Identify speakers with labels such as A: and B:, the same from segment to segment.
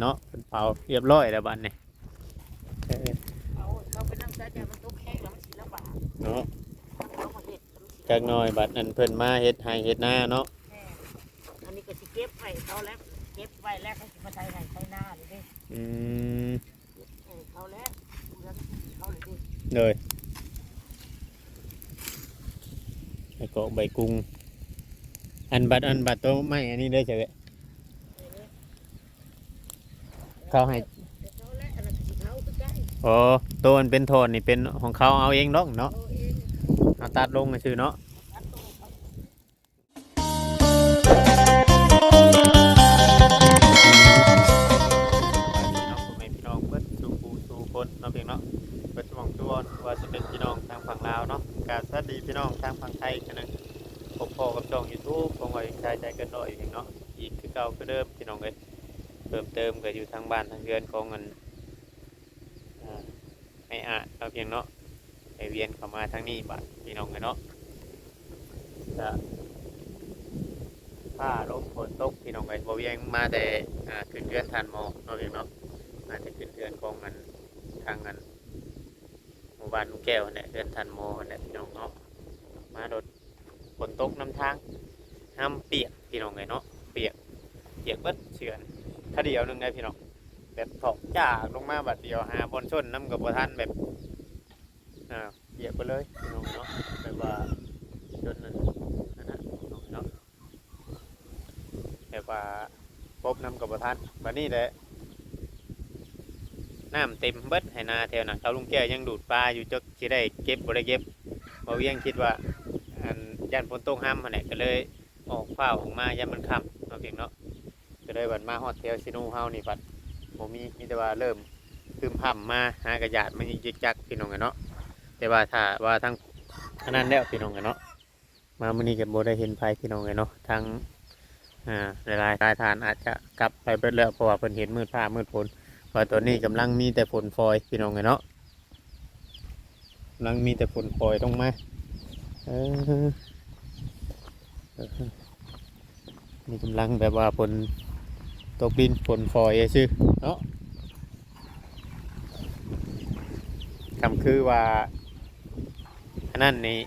A: เนาะเพิ่นเผาเรียบร้อยแล้วบัดนี้เออ
B: เอาเขาไปนั่งใจใจมันทุกข์แห้งแล้วมันสิลำบาก
A: เนาะ
B: เขามาเฮ็ดแล้วมันสิ
A: จักหน่อยบัดนั้นเพิ่นมาเฮ็ดให้เฮ็ดหน้าเนาะ
B: แม่อันนี้ก็สิเก็บไว้เขาแล้วเก็บไว้แล้วเขาสิมาใช้ไห้ใช้หน้าเลยเด้
A: อืม
B: เออเขาแล้วเดือนเขาเลยเด้
A: เลยไอ้เกาะใบกุ้งอันบัดอันบัดโตไม่อันนี้เด้อเฉย เขาให้
B: โอ้
A: ตัวมันเป็นโทนนี่เป็นของเขาเอาเองเนาะเนาะ
B: เอา
A: ตัดลงก็ชื่อเนาะ บ้านทางเรือนของเงินอ่าให้อ่านเนาเพียงเนาะให้เวียนเข้ามาทางนี้บัดพี่น้องเอ้ยเนาะจะผ้าลมฝนตกพี่น้องเอ้ยบ่เวียงมาแต่ขึ้นเรือนทานหมอเนาเพียงเนาะอาจจะขึ้นเรือนของกันทางกันหมู่บ้านลุงแก้วเนี่ยเรือนทันโมเนี่ยพี่น้องเนาะมาโดดฝนตกน้ำทางห้ามเปียกพี่น้องเลยเนาะเปียกเปียกเบิดเฉือนถ้าเดียวหนึงไงพี่น้อง แบบถอกจากลงมาบัดเดียวหาบนชนน้ำกับบ่ทันแบบอ่าเปียกไปเลยพี่น้องเนาะแบบว่าจนนั้นนั่นนะพี่น้องเนาะแบบว่าพบน้ำกับบ่ทันบัดนี้แหละน้ำเต็มเบิดให้นาแถวนั้นเขาลุงแก้วยังดูดปลาอยู่จักสิได้เก็บบ่ได้เก็บบ่เวียงคิดว่าอันยันฝนตกห้ามหั่นแหละก็เลยออกข้าวออกมายันมันค่ำเนาเพียงเนาะก็เลยบัดมาฮอดแถวซิโนเฮานี่บัด บ่มีมีแต่ว่าเริ่มคืมพ่ำมาหากระยาดมันยิกจักพี่น้องกันเนาะแต่ว่าถ้าว่าทั้งอันนั้นแล้วพี่น้องกันเนาะมามื้อนี้ก็บ่ได้เห็นภัยพี่น้องกันเนาะทั้งอ่าหลายๆรายทานอาจจะกลับไปเบิดแล้วเพราะว่าเพิ่นเห็นมืดฟ้ามืดฝนว่าตอนนี้กำลังมีแต่ฝนฟอยพี่น้องไงเนาะกำลังมีแต่ฝนฟอยต้องมาเออมีกำลังแบบว่าฝน ตกดินฝนฟอยชื่อเนาะคำคือว่าอันนั้นนี่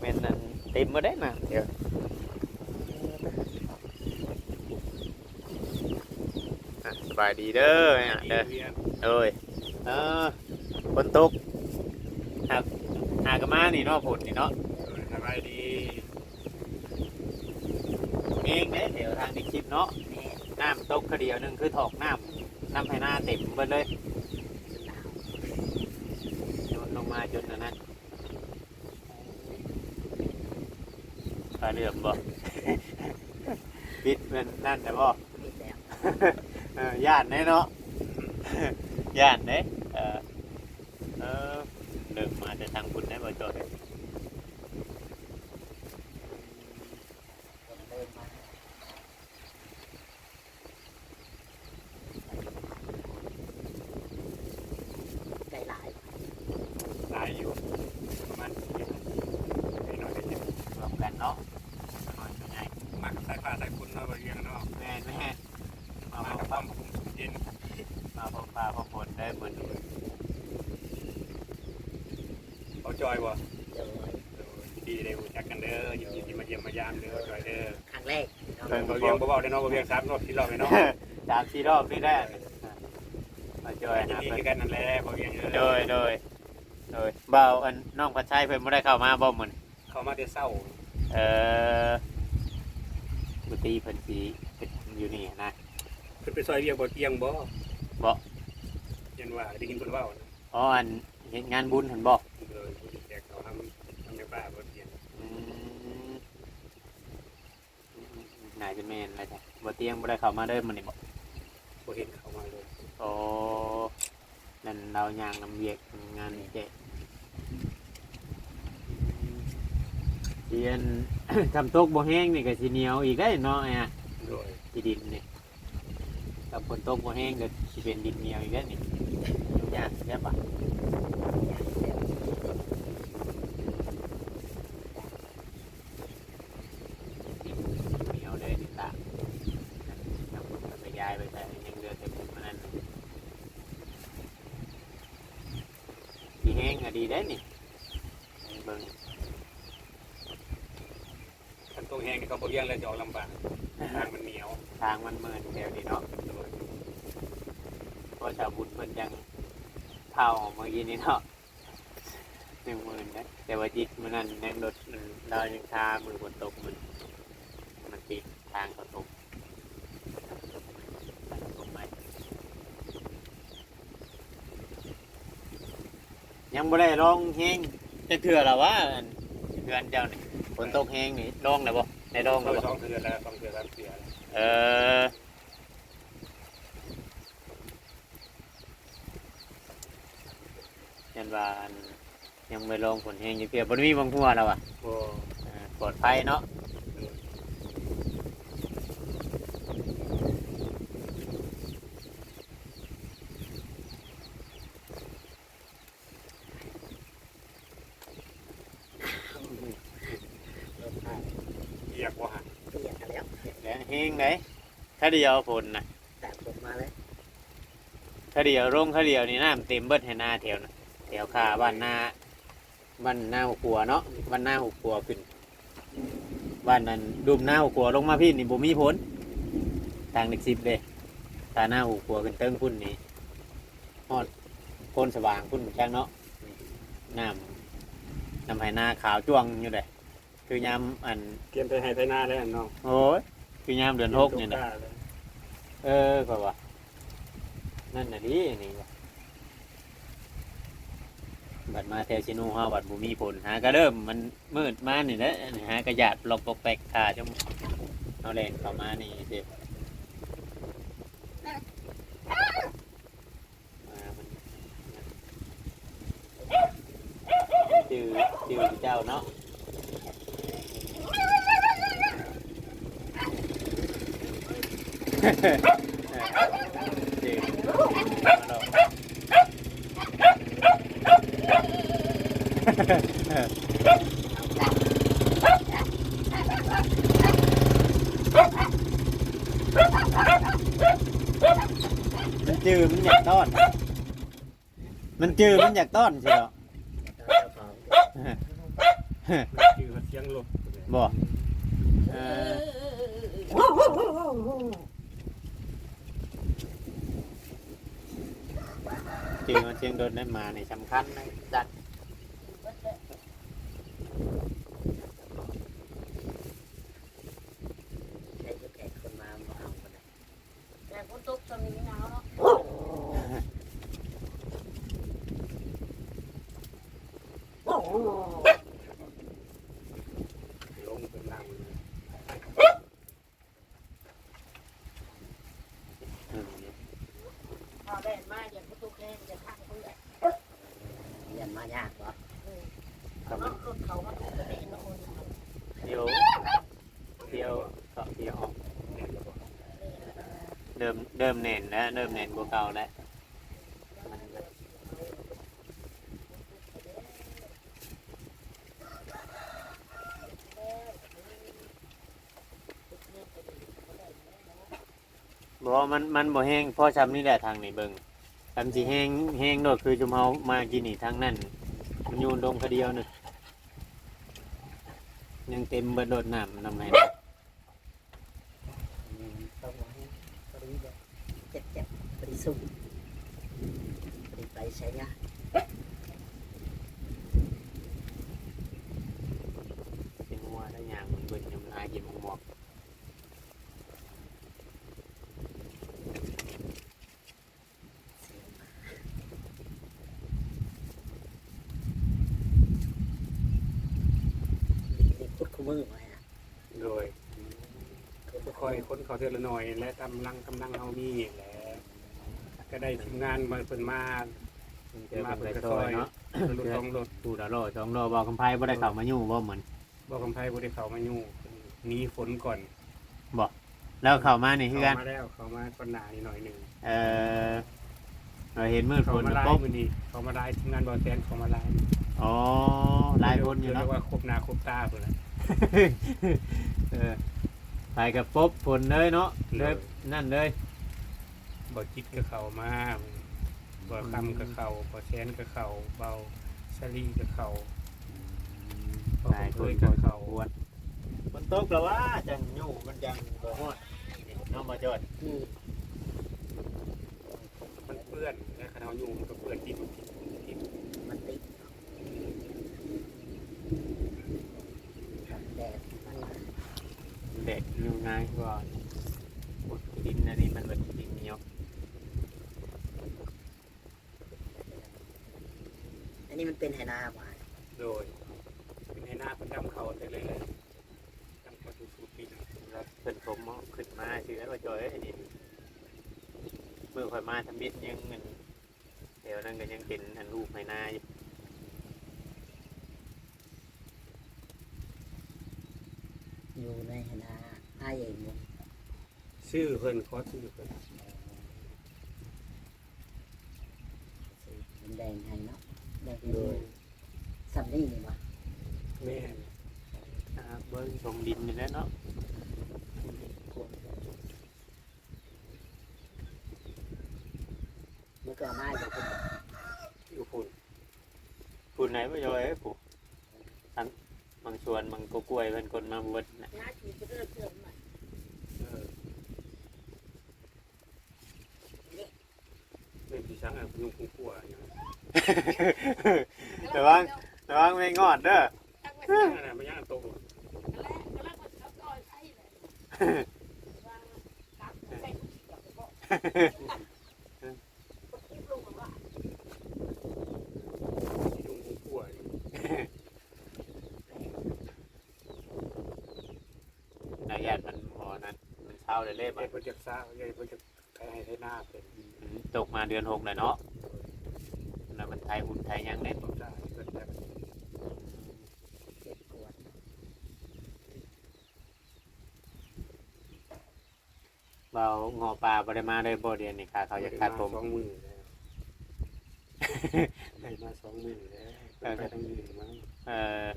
A: แม่นนั่นเต็มมาได้นะเดี๋ยวสบายดีเด้อเนี่ยเด้อเอ้ยเออฝนตกหากหากมานี่เนาะฝนนี่เนาะ
C: สบายดี
A: เองเด้เดี๋ยวทางในคลิปเนาะน้ำตกคเดียวหนึงคือถอกน้ำน้ำให้หน้าเต็มเบิดเลยโยนลงมาจนอันนั้นปลาเดือมบ่ปิดเป็นนั่นแต่บ่
B: มีแต่
A: เออย่านเด้เนาะย่านเด้เออเออเดินมาจะทางคุณได้บ่จอย
B: คนเดินมาได้หลาย
C: หลายอยู่ประมาณสิบไอ้น้อยได้ยิน
A: รวมกันเนาะหน่อยเป็นไง
C: มากับสายฟ้าสายคุณเนาะบางอย่างเนาะ
A: แม่นแม่นมา
C: มา
A: พ
C: กั
A: บบ
C: ความ คุมสุขเย็น
A: มาพบปลาพบฝนได้เหมือน
C: เขา จอยบ่
B: เดี๋ย
C: ดีเลยรู้จักกันเด้อยินดีมาเยี่ยมมายามเด้อจอยเด้อ
B: ครั้งแรกเนาะ
C: เพิ่นบ่เวียงบ่เว้าได้เนาะบ่เวียงสามรอบที่รอบเลยเนาะ
A: สามสี่รอบนี่ได้มาจอย
C: ยินะดี
A: เพิ่น
C: คือกันนั่นแหละบ่เวียงเอ้
A: โดยโดยโดยเบาอันน้องพัชชัยเพิ่นไม่ได้เข้ามาบ่เหมือน
C: เข้ามาแต่เช้า
A: เออบุตรีเพิ่นสีเป็นอยู่นี่นะ
C: เพิ่นไปซอยเวียงบ่เตียงบ่
A: บ่
C: ยันว่าได้ยินเพิ่นเว้า
A: อ๋ออันเฮ็ดงานบุญเห็นบอก
C: เลยแจกเขาทำทำในป่าบ่เตียง
A: อืม นายจะแม่นอะไรจ้ะบ่เตียงบ่ได้เข้ามาเด้อมันนี่บ่
C: บ่เห็นเขามาเลย
A: โอ้นั่นเราย่างนำเวียกงานเจ๊เรียน ทำโตกบ่แห้งนี่ก็สิเหนียวอีกได้เนาะไอ้อะ
C: โดย
A: ที่ดินนี่ถ้าฝนตกบ่แห้งก็สิเป็นดินเหนียวอีกได้นี่ยุ่งยากใช่ปะดินเหนียวเลยดินตาก ยายไปแต่ยังเดือแต่ผมมันนั่นดีแห้งอะดีได้นี่เบิ่ง
C: คันตรงแห้งนี่เขาบ่เลี้ยงแล้วจะออกลำบากทางมันเหนียว
A: ทางมันเมินแถวนี้เนาะเพราะ ชาวบุญเพิ่นยังเผาเมื่อกี้นี้เนาะหนึ่งหมื่นนะแต่ว่าจิตมันนั่นยังรถมันเรายังคามือบนตกมันมันติดทางเขาตกตกไหมยังบ่ได้ลองแห้งจะเถื่อหรอวะอันเดือนเจ้านี่ฝนตกแห้งนี่ลองแล้วบ่ได้ลอง
C: เอ
A: แล้ว
C: อ
A: บ่
C: สองเดือนแล้วสองเดือนแล้วเสียแล้ว
A: เออ ยันว่าอันยังไม่ลงผลแห้งอยู่เพียบนมีบางหัวแล้วอะ
C: โอ้
A: เออปลอดภัยเนาะ
C: เหยียบว่าหัน
B: เปลี่ยนกันแล้ว
A: แล้วแห้งไหนถ้าเดียวผลนะ
B: แต่ผมมาแล้ว
A: ถ้าเดียวร่มถ้าเดียวนี่น้ำเต็มเบิดให้หน้าแถวนะ แถวขาบ้านหน้าบ้านหน้าหัวขัวเนาะบ้านหน้าหัวขัวขึ้นบ้านนั้นดุมหน้าหัวขัวลงมาพี่นี่บ่มีผลทางเด็กสิบเลยตาหน้าหัวขัวขึ้นเติ้งพุ่นนี่ฮอดโคนสว่างพุ่นเหมือนกันเนาะน้ำน้ำไหหน้าขาวจ้วงอยู่เลยคือยามอัน
C: เตรียมไปให้ไทยนาแล้วน้อง
A: โอ้ยคือยามเดือนหกเนี่ยนะเออก็ว่านั่นน่ะดินี่ว่ะ บัดมาแถวชิโนูฮาบัดบุมีผลหากระเริ่มมันมืดมานี่แหละหากระยาดลอกปกแปกขาจังเอาแรงเข้ามานี่เด็บมามันจือจือเจ้าเนาะจือมาดอก มันจือมันอยากต้อน มันจือมันอยากต้อนใช่หรอ
C: คือเสียงลม
A: บ่เออจือมันเชียงโดนได้มาในสำคัญนะจัด
B: ใครจะแขกคนมามาเอาคนไหนแต่คนตกตอนนี้หนาวเนาะ
C: ลงเป็นน้ำ
A: อืม
B: เอา แดดมาอย่าประตูแค่จะทักเพื่อนเรียนมายากเหรอ
A: ก็
B: ร
A: มัน
B: ถรถเขามาถูกกระเด็นแล้วคน
A: เดี๋ยวเดียวก็เดียวออกเดิมเดิมเน้นนะเดิมเน้นกว่าเก่าแล้ว บอกว่ามันมันบ่แห้งเพราะช้ำนี่แหละทางนี่เบิ่งทำสิแห้งแห้งโดดคือจุมเฮามากินนี่ทางนั้นมันโยนลงคเดียวนึงยังเต็มเบิดโดดน้ำนำให้นะ
B: ต้องมาให้ปรีแบบเจ็บเจ็บปรีสุ่มปรีไปใช้ยา
A: เป็นหัวได้ยางมันเบิ่งยำลายกินหมอก
B: ดิคุดคู่มือไว้นะ
C: โดยค่อยค้น เขาเทือละหน่อย และกำลังกำลังเฮามีแหละก็ได้ทีมงานมาเพิ่นมา
A: เจอเป็นไปซอยเนาะ
C: รถสองรถ
A: ตูดาโลสองโลบอกคำไพ่บ่ได้เข้ามาอยู่บ่เหมือน
C: บอกคำไพ่บ่ได้เข้ามาอยู่หนีฝนก่อน
A: แล้วเข้ามานี่คือกัน
C: เข้ามาแล้วเข้ามาก่อนหน้านี่หน่อยหนึง
A: เออเราเห็นมืดฝ
C: เข้านมาไล่
A: ปุ๊บ
C: มื้อนี้เข้ามาไล่ทีมงานบ่แทนเข้ามาไล่
A: อ๋อหลายคนอยู่
C: เรี
A: เนาะ
C: กว่าครบหน้าครบตาพุ่นน่ะ
A: เออ ไปกับปุ๊บฝนเลยเนาะเลยนั่นเลย
C: บ่จิตกับเขามาบ่คำกับเขาบ่แสนกับเขาเบาสลีกับเขาบ่
A: หลาย
C: เค
A: คน
C: ย
A: ก็
C: กับ
A: เขา
C: เขา
A: ควรมันตกแล้วว่าจังอยู่มันจังบ่ฮอดน้องมาจอด
B: อืม
C: มันเปื้อนนะคณะอยู่มันก็เปื้อนดินดินดิน
B: มันติดกับแดดมันมา
A: เด็กอยู่ง่ายกว่าอุดดินอันนี้มันแบบดินเหนียว
B: อันนี้มันเป็นไหนาหวาน
C: โดยเป็นให้หน้าเพิ่นดำเขาแต่เลยเลยดำเขาทุกสูปีนะ
A: แล้วเพิ่นผมเอาขึ้นมาชื่อแล้วว่าจอยไอ้นี่เมื่อค่อยมาทำบิดยังเงินเดี๋ยวนั้นก็ยังเป็นอันรูปให้หน้าอยู่
B: อยู่ในไหนาอ้ายเองหมด
C: ชื่อเพิ่นขอชื่อเพิ่น
B: สีมันแดงให้เนาะแดงให้สัมนี่นี่วะ
C: แม่น
A: อ่าเบิ้งชมดินนี่แหล้วเนาะ
B: มันก็เอาไม้ไปเป็น
C: อยู่พุ่น
A: คุณไหนว่าจอยไอ้ผู้ทั้งบาง ส่วนบางกกล้วยเป็นคนมาบวชนะ
C: เออเป็นพี่ช้างอะยุงคุ้งขัวอย่างนั้น
A: ระวังระวังไม่งอดเด้อ
C: ฮ่างโต ที่ยุงคุ้งขัวอยู่
A: นายาดมันพอนั้นมันเช้าเลยเล่
C: ใหญ่
A: บ่
C: เพิ่นจะซ่าใหญ่เพิ่นจะใช้ให้ใช้หน้าเป็น
A: อืมตกมาเดือนหกเลยเนาะแล้วมันไทยหุ่นไทยยังเน็ต
C: ต้องได้เพิ่นแบบ
B: เจ็บปวด
A: เบางอปลาบริมาเลยบ่เดียนนี่ค่ะ เขาจะคัดผม
C: สองหมือแล้วได้มาสองหมือแล้วเพิ่นไปทางอื่นมั้ง
A: เออ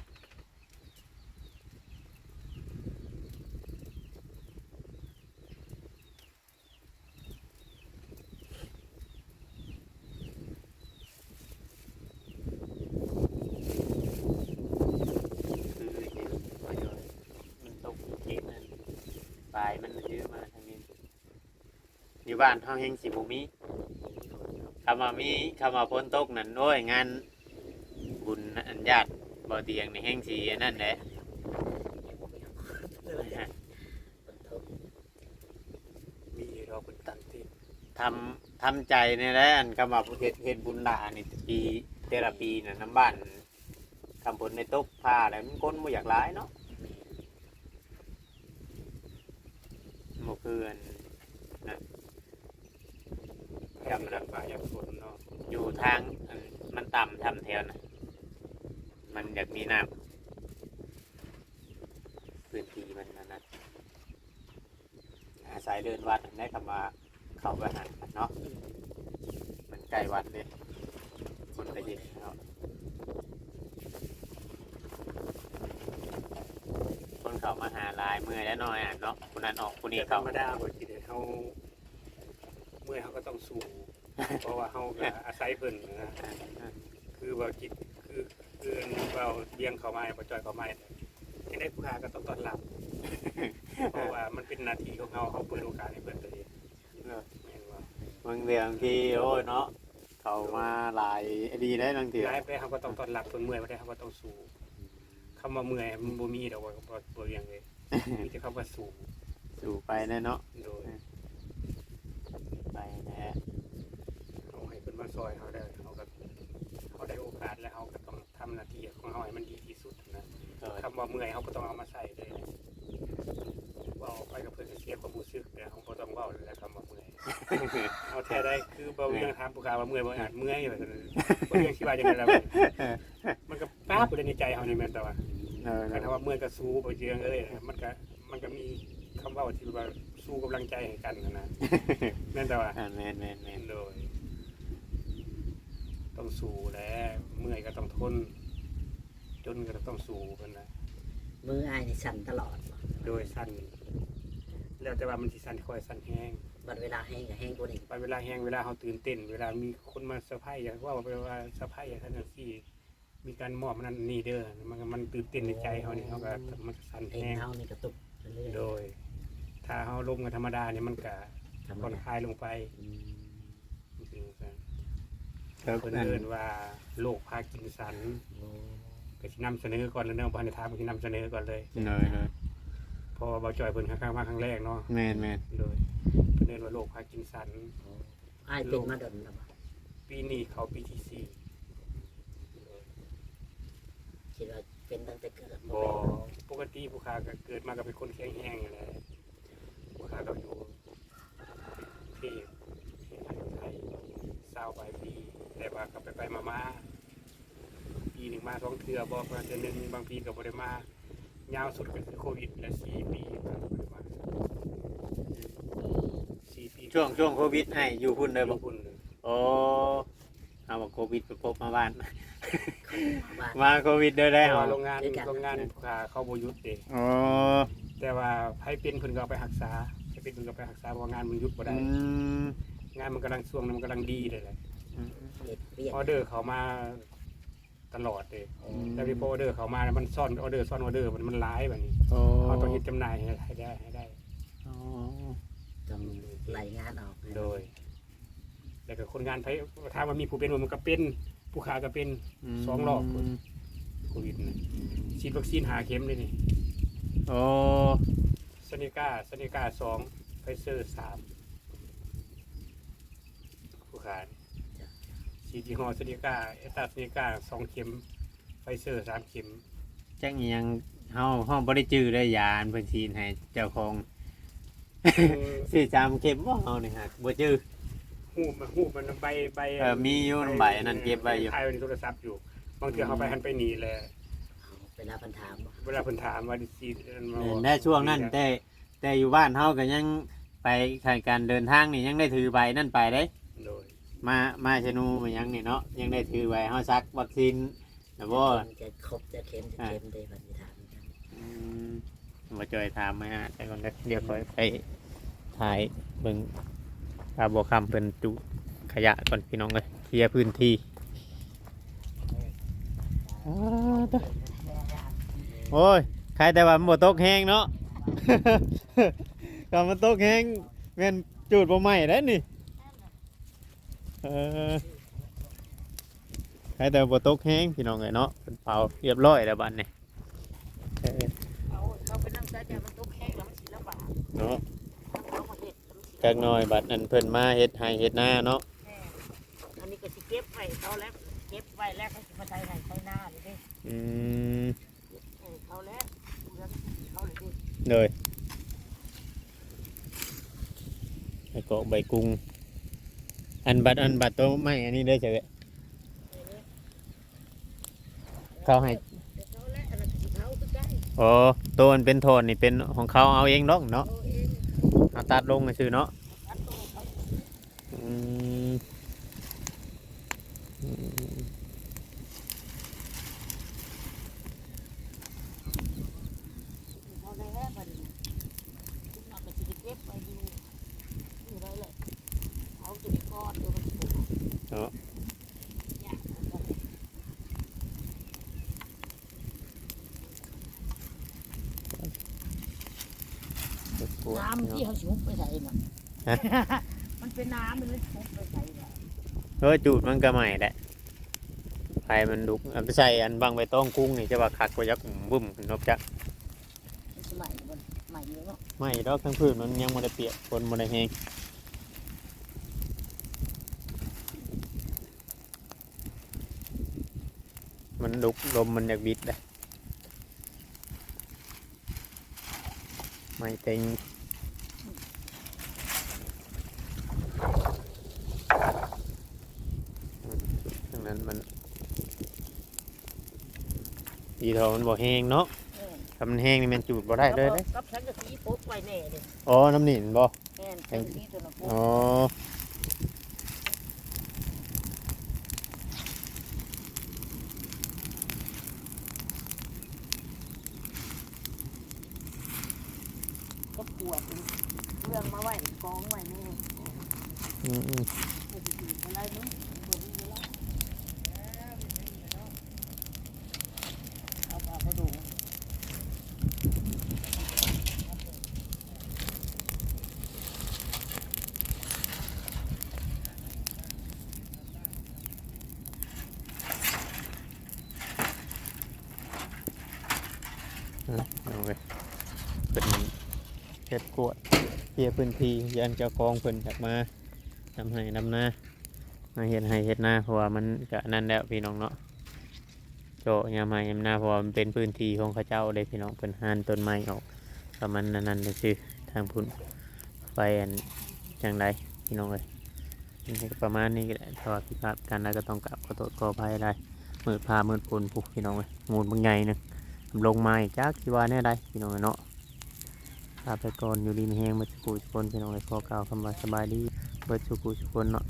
A: คือว่าจอยมันตกเขตนั่น ปลายมันเยอะมาทางนี้อยู่บ้านเฮาเฮงสิบ่มีคำว่ามีคำว่าพ้นตกนั่นโอ้ยงานบุญอันญาติบ่เตียงในเฮงสีอันนั่นแหละ
B: มันทุกข์
C: มีเราเป็นตันติด
A: ทำทำใจนี่แหละอันคำว่าเฮ็ดเฮ็ดบุญหลานี่ปีเทอราปีน่ะน้ำบ้านคำผลในตกผ้าอะไรมันก้นบ่อยากร้ายเนาะ บ่คืออัน
C: จำรักป่าอย่างฝนเนาะ
A: อยู่ทางมันต่ำทำแถวนะมันอยากมีน้ำพื้นที่มันนั่นนะอาศัยเดินวัดได้คำว่าเข้าไปหันเนาะมันใกล้วัดเลยคนละเย็นเนาะคน เข้ามาหาหลายเมื่อยแล้วน้อยอะเนาะคนนั้นออกคนนี้
C: ธร
A: เข้าร
C: มดาบ่สิได้เฮาเมื่อยเฮาก็ต้องสู้ เพราะว่าเฮาก็อาศัยเพิ่นนะคือว่าคิดคือคืออันว่าเลี้ยงเขามาบ่จ่อยเขามาที่ได้ผู้ค้าก็ต้องต้อนรับ เพราะว่ามันเป็นหน้าที่ของเฮาเฮาเปิดโอกาสให้เพิ่นเลยแม่นว่า
A: บางเรื่องที่โอ้ยเนาะเขามาหลายดีได้บางที
C: ย้ายไปเฮาก็ต้องต้อนรับเพิ่นเมื่อยบ่ได้เฮาก็ต้องสู้ คำว่าเมื่อยมันบ่มีดอกว่าบ่บ่เรียงเลยมีแต่คำว่าสู้
A: สู่ไปแน่เนาะ
C: โดย
A: ไปแน่
C: เอาให้เพิ่นมาซอยเฮาได้เฮาก็เฮาได้โอกาสแล้วเฮาก็ต้องทำหน้าที่ของเฮาให้มันดีที่สุดนะ
A: เออ
C: คำว่าเมื่อยเฮาก็ต้องเอามาใส่เลยเว้าไปกับเพิ่นก็เสียความรู้สึกแต่เฮาบ่ต้องเว้าเลยแหละคำว่าเมื่อยเอาแท้ได้คือบ่เรื่องถามผู้กาว่าเมื่อยบ่อาจเมื่อยว่าซั่นบ่เรื่องสิว่าจังได๋ล่ะมันก็ป๊าบอยู่ในใจเฮานี่แม่นแต่ว่า
A: เออ
C: คันว่าเมื่อยก็สู้บ่เรื่องเอ้ยมันก็มันก็มีคำเว้าที่ว่าสู้กำลังใจให้กันนะนะแม่นแต่ว่า
A: อ่าแม่นแม่นแม่น
C: โดยต้องสู้แหล้วเมื่อยก็ต้องทน จนก็ต้องสู้กันนะ
B: มืออ้ายนี่สั่นตลอดบ่
C: โดยสั้นแล้วแต่ว่ามันสิสั้นค่อยสั้นแห้ง
B: บัดเวลาแห้งก็แห้งกว่านี้
C: ไปเวลาแห้งเวลาเขาตื่นเต้น เวลามีคนมาเซอร์ไพรส์อย่างว่าเวลาเซอร์ไพรส์อย่างนั้นที่ มีการมอบมันนั่นนี่เด้อมันมันตื่นเต้นในใจเขาเนี่ยเขาก็มันสั่น
B: เอง
C: แห้ง
B: เฮานี่กระตุกเรื่อย
C: โดย ถ้าเขาลมกันธรรมดาเนี่ยมันก็
B: ๆธรรม
C: ผ่อน
B: ดา
C: คลายลงไป
B: อืม
C: จริงๆครับ
A: ครับ
C: เพิ่น
A: อัน
C: เอิ้นว่าโรคพากินสัน
B: โอ้
C: ก็สินำเสนอก่อนแล้วเนาะบ่ทันได้ถามก็สินำเสนอก่อนเลย
A: เลยเลย
C: เพอบ่จอยเพิ่นครั้งมาครั้งแรกเนาะ
A: แม่นแม่น
C: โดยเพิ่นเอิ้นว่าโรคพากินสัน
B: โอ้อ้ายเป็นมาดนแล้วบ่
C: ปีนี้เขาปีที่สี่
B: คิดว่าเป็นตั้งแต่เกิด
C: บ่ปกติผู้ค้าก็เกิดมาก็เป็นคนแข็งแรงอยู่แล้วผู้ค้าก็อยู่ที่ที่ไทยเศร้าไปปี แต่ว่าก็ไปไปๆมาๆปีหนึ่งมาสองเทื่อบ่ประมาณเดือนหนึงบางปีก็บ่ได้มายาวสุดก็คือโควิดและสี่ปีก็บ่ได้มาสี่ปี
A: ช่วงช่วงโควิดให้อยู่พุ่นเลยบ่
C: บ่พุ่นเลย
A: โอ้เอาว่าโควิดไปพบมาบ้าน
B: บ้าน
A: มาโควิดเด้อได้
C: แต่
A: เหรอ
C: ว่าโรงงานโรงงานผู้ค้าเขาบ่หยุดเด้
A: อ๋อ
C: แต่ว่าให้เป็นเพิ่นก็เอาไปรักษาให้เป็นเพิ่นก็ไปรักษาเพราะว่างานมันหยุดบ่ได้
A: อืม
C: งานมันกำลังช่วงนั้นมันกำลังดีเลยแหละ
B: เฮ็ดเวียก
C: ออเดอร์เขามาตลอดเลย
B: โอ้
C: แต่ที่พอออเดอร์เขามาแล้วมันซ่อนออเดอร์ซ่อนออเดอร์มันมันร้ายแบบนี้
A: โอ้
C: เขาต้องเฮ็ดจำหน่ายให้ให้ได้ให้ได้
A: อ๋อ
B: ต้องไล่งานออก
C: โดย แล้วก็คนงานไผถ้ามันมีผู้เป็นมันก็เป็น ผู้ค้าก็เป็นสองรอบโควิดนะฉีดวัคซีนหาเข็มเลยนี่
A: โอ้
C: ซานิก้าซานิก้าสองไฟเซอร์สามผู้ค้านี่ฉีดยี่ห้อซานิก้าเอตาซานิก้าสองเข็มไฟเซอร์สามเข็ม
A: จังอิหยังเฮาเฮาบ่ได้จื้อได้ยาอันเพิ่นฉีดให้เจ้าของ สิจำเข็มบ่เฮานี่ฮะบ่จื้อ
C: หูมันหูมันใบใบ
A: เออมีอยู่ใบอันนั้นเก็บไว้อยู่
C: ถ่ายไว้ในโทรศัพท์อยู่บางทีเขาไปหันไปหนีแหละ
B: เอาเวลาเพิ่นถามบ่
C: เวลาเพิ่นถามว่าดิซีเอิ้นมา
A: แม่
C: บอก
A: นได้ช่วงนั้นแต่แต่อยู่บ้านเฮาก็ยังไปใายการเดินทางนี่ยังได้ถือใบนั่นไปเด้
C: โดย
A: มามาชะนูมายังนี่เนาะยังได้ถือใบเฮาซักวัคซีนนะบ่
B: จะครบจะเข็มจะเข็มได้บัดนี้ถามกัน
A: อืมมาจอยถามมาฮะแต่ก่อนเด้อเดี๋ยวค่อยไปถ่ายเบิ่ง ปลาบัวคำเป็นจุขยะก่อนพี่น้องเลยเคลียร์พื้นที่อ้าวเด้อโอ้ยใครแต่ว่ามันบ่ตกแห้งเนาะ ก็มันตกแห้งแม่นจูดบ่ใหม่แล้วนี่เออใครแต่ว่าบ่ตกแห้งพี่น้องเอ้ยเนาะเป็นเผาเรียบร้อยแล้วบัดนี้เออ
D: เอาเราไปนั่งใจแต่มันตกแห้งแล้วมันสิลำบาก
A: เนาะ จักหน่อยบัดนั้นเพิ่นมาเฮ็ดให้เฮ็ดหน้าเนาะ
D: แห้งอันนี้ก็สิเก็บไว้เขาแล้วเก็บไว้แล้วเขาสิมาใส่ให้ใส่หน้าเลยเด้
A: อืม
D: เออเขาแล้วเรื่องเขาเลยเด้
A: เลยไอ้กอกใบกุ้งอันบัดอันบัดโตไม่อันนี้ได้อเฉยเขาให้
D: แต่เขาแล้วอันนั้นก็สิเขาคือกัน
A: อ๋อตัวมันเป็นโทนนี่เป็นของเขาเอาเองเนาะเนาะ
D: เอา เอา
A: ตัดลงซื่อเนาะอืมอืม
D: เขาแล้วมันทุกอย่างก็สิได้เก็บไว้อยู่อยู่ได้เลยเอาตัวนี้ก่อนเดี๋ยวมันสิบ่ยากมันก็
A: ปวด
D: น้ำที่
A: เนาะ
D: เขาชุบไปใส่น่ะ
A: ฮะ
D: มันเป็นน้ำมันเลยชุบไปใส่น่ะ
A: เออจูดมันก็ใหม่แหละไฟมันดุกเอาไปใส่อันบางใบตองกุ้งนี่จะว่าคักกว่ายักษ์บึ้มขึ้นนบจัก
D: มันสมัยมันใหม่เยอะเนาะ
A: ไม่ดอกทั้งพืชมันยังไม่ได้เปียกฝนไม่ได้แห้งมันลุกลมมันอยากบิดเลยไม่เต็งดังนั้นมันดี เทอมันบ่แห้งเนาะ
D: เออ
A: ถ้ามันแห้งนี่มันจูดบ่ได้เลยเด้
D: กับฉันก็สีปุ๊บไว้แน่เลย
A: อ๋อ น้ำหนินบ่
D: แม่นเป็นสีตัวละปุ๊บ
A: อ๋อ
D: ก็ปวดเรื่องมาไว้กองไว้แน่
A: อืมอืม
D: ไม่ได้อยู่อะไรเนาะบ่มีเวลาเอาปลาเขาดู
A: เอาไปเป็นเฮ็ดกวดเคลียพื้นที่ยันเจ้าของเพิ่นกลับมาทำให้ดำนามาเฮ็ดให้เฮ็ดนาเพราะว่ามันก็นั่นแล้วพี่น้องเนาะโจยามให้ยามนาเพราะว่ามันเป็นพื้นที่ของเขาเจ้าเลยพี่น้องเพิ่นหานต้นไม้ออกประมาณนั้นๆเลยซื่อทางพุ่นไปอันจังไดพี่น้องเอ้ยนี่ประมาณนี้ก็ได้ถ้าว่าผิดพลาดกันแล้วก็ต้องกลับขอโทษขออภัยได้มืดพามืดฝนพุกพี่น้องเอ้ยมูลบางใหญ่นึง ลงมาอีกจักที่ว่าแน่ใดพี่น้องเนาะลาไปก่อนอยู่ดีมีแหงมาสุกุทุกนพี่น้องเลยขอกล่าวคำว่าสบายดีเบิดสุกุทุกนเนาะ